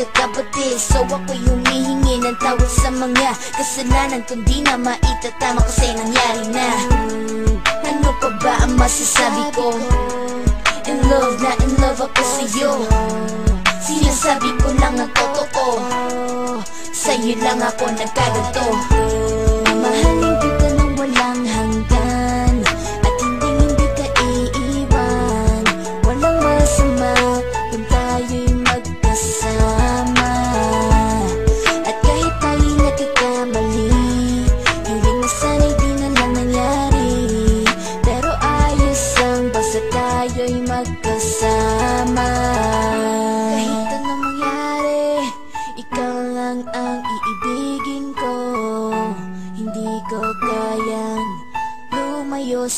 tayo nagkakabati So ako'y humihingi ng tawad sa mga kasalanan. Kung di na maitatama kasi nangyari na. Ano pa ba ang masasabi ko? In love na in love ako sa'yo. Sinasabi ko lang ang totoo. Sa'yo lang ako nagkaganto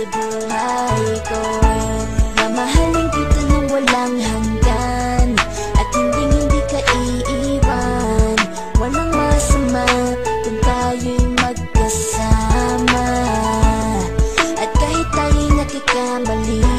sa buhay ko. Mamahalin kita ng walang hanggan At hindi hindi ka iiwan. Walang masama kung tayo'y magkasama. At kahit tayo'y nakikamali